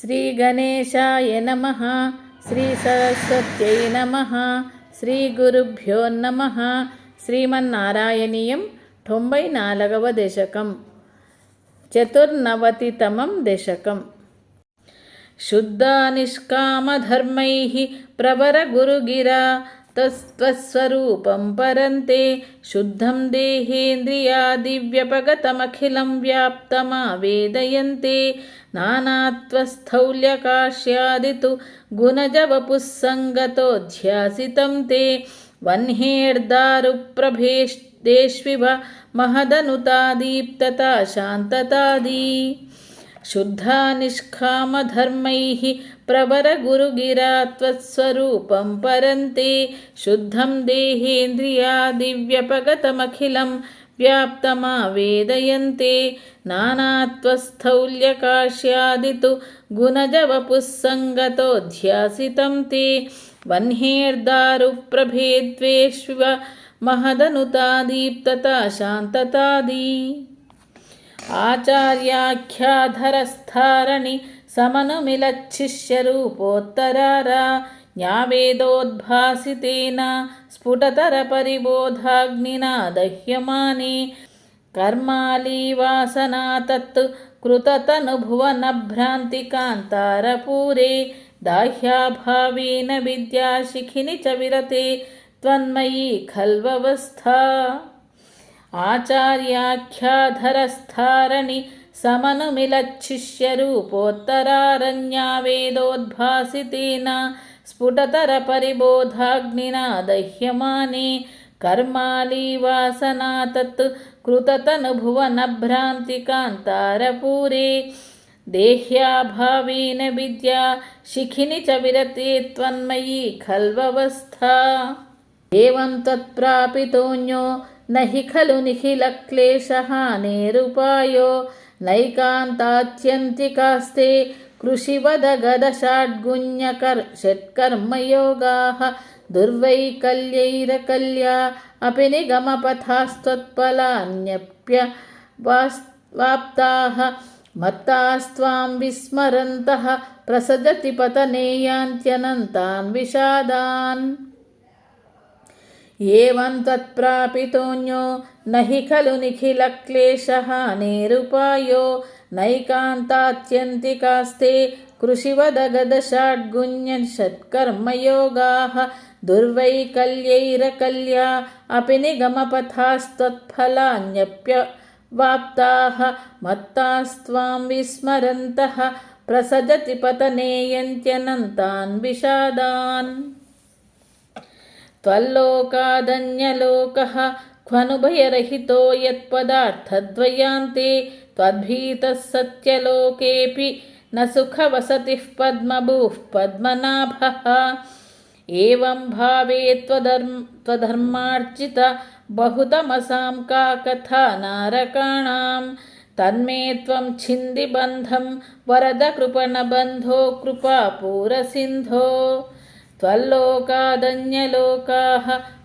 శ్రీ గణేశాయ నమ శ్రీ సరస్వత్యై నమ శ్రీ గురుభ్యో నమ శ్రీమన్నారాయణీయం తొంభై నాలుగవ దశకం చతుర్నవతితమం దశకం. శుద్ధ నిష్కామధర్మై ప్రవర గురుగిరా तस्त्वस्वरूपं परन्ते शुद्धं देहेन्द्रियादिव्यपगतमखिलं व्याप्तमावेदयन्ते नानात्वस्थौल्यकाश्यादितु गुणजवपुस्सङ्गतोऽध्यासितं ते वह्नेर्दारुप्रभेष्टेष्विव महदनुतादीप्तता शान्ततादी। शुद्धा निष्कामधर्मैः प्रवरगुरुगिरा त्वत्स्वरूपं परन्ते शुद्धं देहेन्द्रियादिव्यपगतमखिलं व्याप्तमावेदयन्ते नानात्वस्थौल्यकाश्यादितु गुणजवपुः सङ्गतोऽध्यासितं ते वह्नेर्दारुप्रभेद्वेष्व महदनुतादीप्तता शान्ततादी आचार्याख्याधरस्थारणि समनुमिलच्छिष्यरूपोत्तरारा न्यावेदोद्भासितेन स्फुटतरपरिबोधाग्निना दह्यमाने कर्मालीवासना तत् कृततनुभुवनभ्रान्तिकान्तारपूरे दाह्याभावेन विद्याशिखिनि च विरते त्वन्मयी खल्ववस्था आचार्याख्याधरस्थारणि समनुमिलच्छिष्यरूपोत्तरारण्यावेदोद्भासितेन स्फुटतरपरिबोधाग्निना दह्यमाने कर्मालीवासना तत् कृततनुभुवनभ्रान्तिकान्तारपूरे देह्याभावेन विद्या शिखिनि च विरते त्वन्मयी खल्ववस्था एवं त्वत्प्रापितोऽन्यो न हि खलु निखिलक्लेशहानेरुपायो नैकान्तात्यन्तिकास्ते कृषिवदगदषाड्गुण्यकर् षट्कर्मयोगाः दुर्वैकल्यैरकल्या अपि निगमपथास्त्वत्फलान्यप्यवाप्ताः मत्तास्त्वां विस्मरन्तः प्रसजति पतनेयान्त्यनन्तान् विषादान्। एवं त्वत्प्रापितोऽन्यो न हि खलु निखिलक्लेशः निरुपायो नैकान्तात्यन्तिकास्ते कृषिवदगदषाड्गुण्यषट्कर्मयोगाः दुर्वैकल्यैरकल्या अपि निगमपथास्त्वत्फलान्यप्यवाप्ताः मत्तास्त्वां विस्मरन्तः प्रसजति पतनेयन्त्यनन्तान् विषादान् त्वल्लोकादन्यलोकः क्वनुभयरहितो यत्पदार्थद्वयान्ते त्वद्भीतः सत्यलोकेऽपि न सुखवसतिः पद्मभूः पद्मनाभः एवं भावे त्वधर्म त्वधर्मार्जित बहुतमसां का कथा नारकाणां तन्मे त्वं छिन्दिबन्धं वरदकृपणबन्धो कृपापूरसिन्धो త్వల్లోకాదన్యలోకా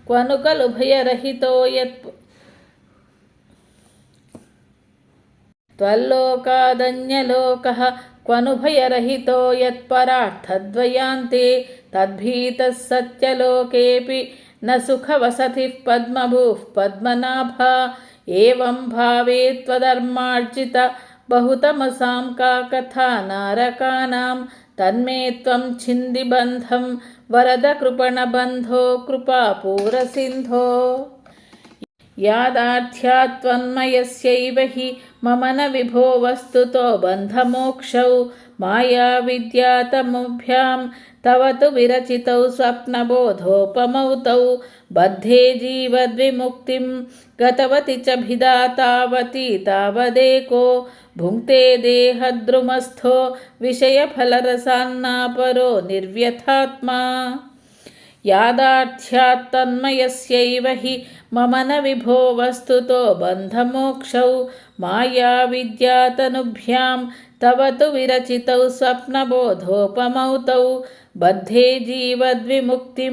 క్వనుకలు భయరహితో యత్ త్వల్లోకాదన్యలోక క్వనుభయరహితో యత్పరార్థద్వయాంతి తద్భీత సత్యలోకేపి న సుఖవసతి పద్మభూ పద్మనాభ ఏం భావే త్వధర్మార్జిత బహుతమసాం కా కథా నారకానాం తన్మే త్వం ఛిందిబంధం वरदकृपणबन्धो कृपापूरसिन्धो। यादार्थ्यात्वन्मयस्यैव हि मम न विभो वस्तुतो बन्धमोक्षौ मायाविद्यातमुभ्यां तव तु विरचितौ स्वप्नबोधोपमौ तौ बद्धे जीवद्विमुक्तिं गतवति च भिदा तावती तावदेको भुङ्क्ते देहद्रुमस्थो विषयफलरसान्नापरो निर्व्यथात्मा यादार्थ्यात्तन्मयस्यैव हि मम न विभो वस्तुतो बन्धमोक्षौ मायाविद्यातनुभ्यां तव तु विरचितौ स्वप्नबोधोपमौ तौ बद्धे जीवद्विमुक्ति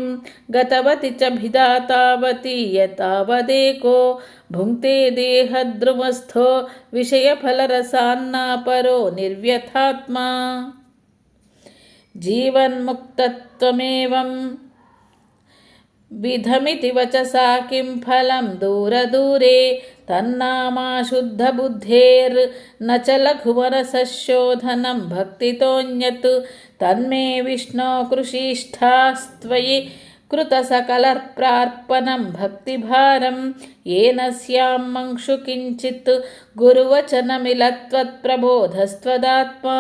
गतवति च भिदा तावती यतावदेको भुङ्क्ते देहद्रुमस्थो विषयफलरसान्नापरो निर्व्यथात्मा। जीवन्मुक्तत्वमेवं विधमिति वचसा किं फलं दूरदूरे तन्नामाशुद्धबुद्धेर्न च लघुवरसशोधनं भक्तितोऽन्यत् तन्मे विष्णो कृषीष्ठास्त्वयि कृतसकलर्प्रार्पणं भक्तिभारं येन स्यां मङ्क्षु किञ्चित् गुरुवचनमिलत्वत्प्रबोधस्त्वदात्मा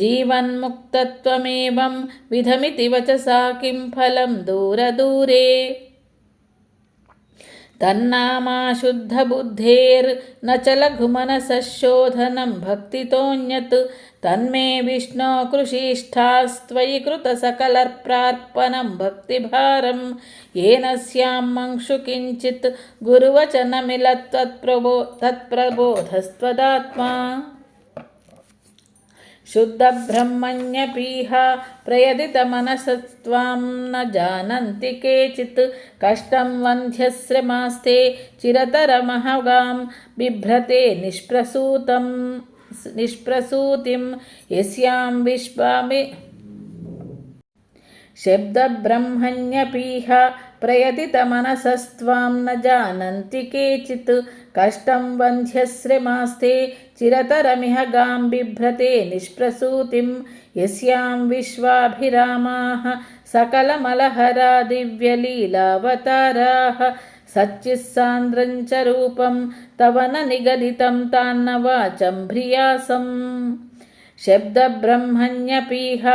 जीवन्मुक्तत्वमेवं विधमिति वचसा किं फलं दूरदूरे तन्नामा शुद्धबुद्धेर्न च लघुमनसशोधनं भक्तितोऽन्यत् तन्मे विष्णो कृषिष्ठास्त्वयि कृतसकलर्प्रार्पणं भक्तिभारं येन स्यां मंशु किञ्चित् गुरुवचनमिलत्वत्प्रबो तत्प्रबोधस्त्वदात्मा शुद्धब्रह्मण्यपीह प्रयदितमनसत्वां न जानन्ति केचित् कष्टं वन्ध्यश्रमास्ते चिरतरमहगां बिभ्रते निष्प्रसूतं निष्प्रसूतिं यस्यां विश्वामि शब्दब्रह्मण्यपीह प्रयतितमनसस्त्वां न जानन्ति केचित् कष्टं वन्ध्यश्रमास्ते चिरतरमिह गां बिभ्रते निष्प्रसूतिं यस्यां विश्वाभिरामाः सकलमलहरा दिव्यलीलावताराः सच्चित्सान्द्रं च रूपं तव न निगदितं तान्न वाचं भ्रियासम् शब्दब्रह्मण्यपीह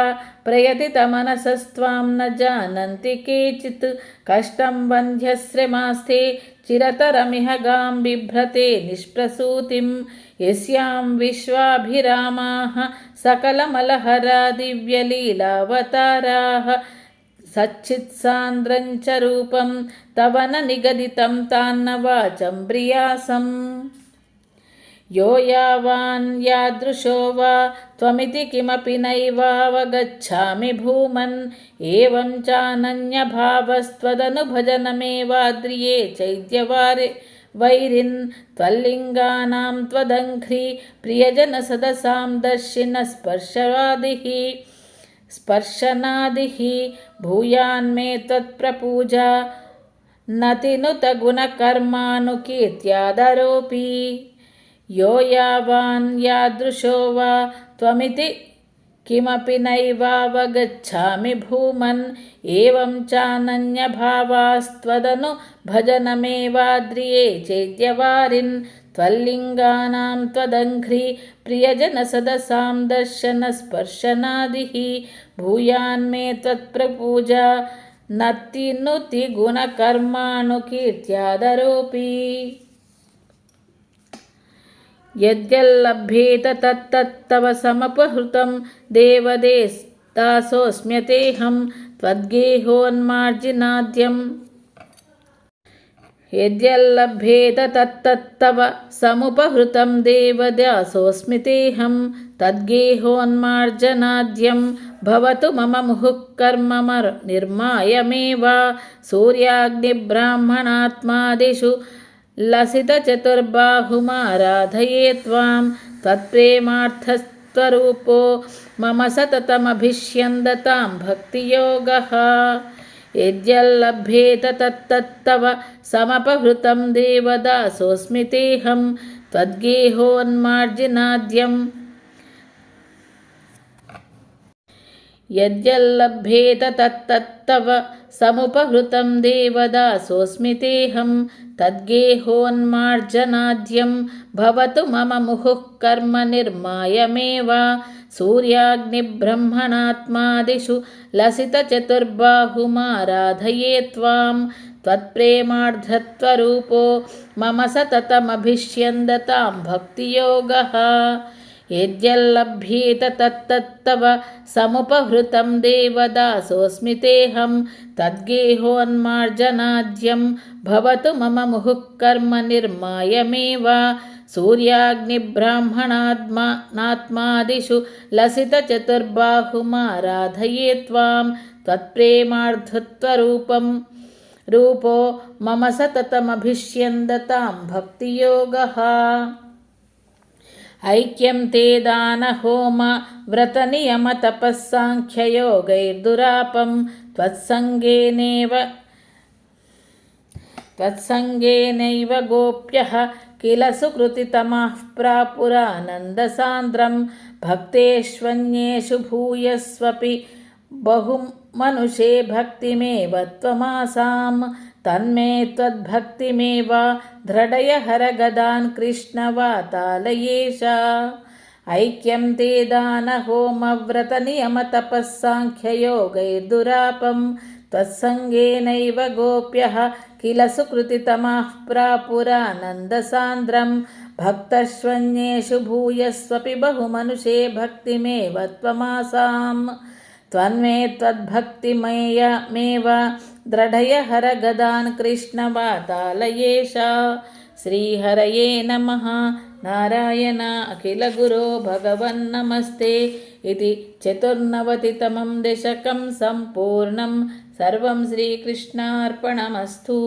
प्रयतितमनसस्त्वां न जानन्ति केचित् कष्टं वन्ध्यश्रमास्ते चिरतरमिह गां बिभ्रते निष्प्रसूतिं यस्यां विश्वाभिरामाः सकलमलहरा दिव्यलीलावताराः सच्चित्सान्द्रं च रूपं तव न निगदितं तान्न वाचं ब्रियासम् यो यावान् यादृशो वा त्वमिति किमपि नैवावगच्छामि भूमन् एवं चानन्यभावस्त्वदनुभजनमेवाद्रिये चैद्यवारे वैरिन् त्वल्लिङ्गानां त्वदङ्घ्रि प्रियजनसदसां दर्शिनस्पर्शवादिः स्पर्शनादिः भूयान्मे त्वत्प्रपूजा नतिनुतगुणकर्मानुकीर्त्यादरोऽपि यो यावान् यादृशो वा त्वमिति किमपि नैवावगच्छामि भूमन् एवं चानन्यभावास्त्वदनु भजनमेवाद्रिये चेद्यवारिन् त्वल्लिङ्गानां त्वदङ्घ्रि प्रियजनसदसां दर्शनस्पर्शनादिः भूयान्मे त्वत्प्रपूजा नतिनुति गुणकर्मानुकीर्त्यादरोऽपि यद्यल्लभ्येत तत्तत्तव समपहृतं देवदेस्तासोऽस्म्यतेऽहं त्वद्गेहोन्मार्जिनाद्यम् यद्यल्लभ्येत तत्तत्तव समुपहृतं देवदासोऽस्मि तेऽहं तद्गेहोन्मार्जनाद्यं भवतु मम मुहुः कर्म निर्मायमेव सूर्याग्निब्राह्मणात्मादिषु लसितचतुर्बाहुमाराधये त्वां त्वत्प्रेमार्थस्त्वरूपो मम सततमभिष्यन्दतां भक्तियोगः। यद्यल्लभ्येत तत्तत्तव समपहृतं देवदासोऽस्मि तेऽहं यद्यल्लभ्येत तत्तत्तव समुपहृतं देवदासोऽस्मि तेऽहं तद्गेहोन्मार्जनाद्यं भवतु मम मुहुः कर्म निर्मायमेव सूर्याग्निब्रह्मणात्मादिषु लसितचतुर्बाहुमाराधये त्वां त्वत्प्रेमार्धत्वरूपो मम सततमभिष्यन्दतां भक्तियोगः यद्यल्लभ्येत तत्तत्तव समुपहृतं देवदासोऽस्मि तेऽहं तद्गेहोन्मार्जनाद्यं भवतु मम मुहुः कर्म निर्मायमेव सूर्याग्निब्राह्मणात्मादिषु लसितचतुर्बाहुमाराधये त्वां त्वत्प्रेमार्धत्वरूपं रूपो मम सततमभिष्यन्दतां भक्तियोगः ऐक्यं ते दानहोम व्रतनियमतपःसाङ्ख्ययोगैर्दुरापं त्वत्सङ्गेनेव त्वत्सङ्गेनैव गोप्यः किल सुकृतितमः प्रापुरानन्दसान्द्रं भक्तेष्वन्येषु भूयस्वपि बहुमनुषे भक्तिमेव त्वमासां तन्मे त्वद्भक्तिमेव दृढय हरगदान् कृष्णवातालयेश। ऐक्यं ते दानहोमव्रतनियमतपःसाङ्ख्ययोगैर्दुरापं, त्वत्सङ्गेनैव गोप्यः किल सुकृतितमः प्रापुरानन्दसान्द्रं। भक्तष्वन्येषु भूयस्वपि बहुमनुषे भक्तिमेव त्वमासां त्वन्मे त्वद्भक्तिमयमेव दृढय हरगदान् कृष्णवातालयेश श्रीहरये नमः नारायण अखिलगुरो भगवन्नमस्ते इति चतुर्नवतितमं दशकं सम्पूर्णं सर्वं श्रीकृष्णार्पणमस्तु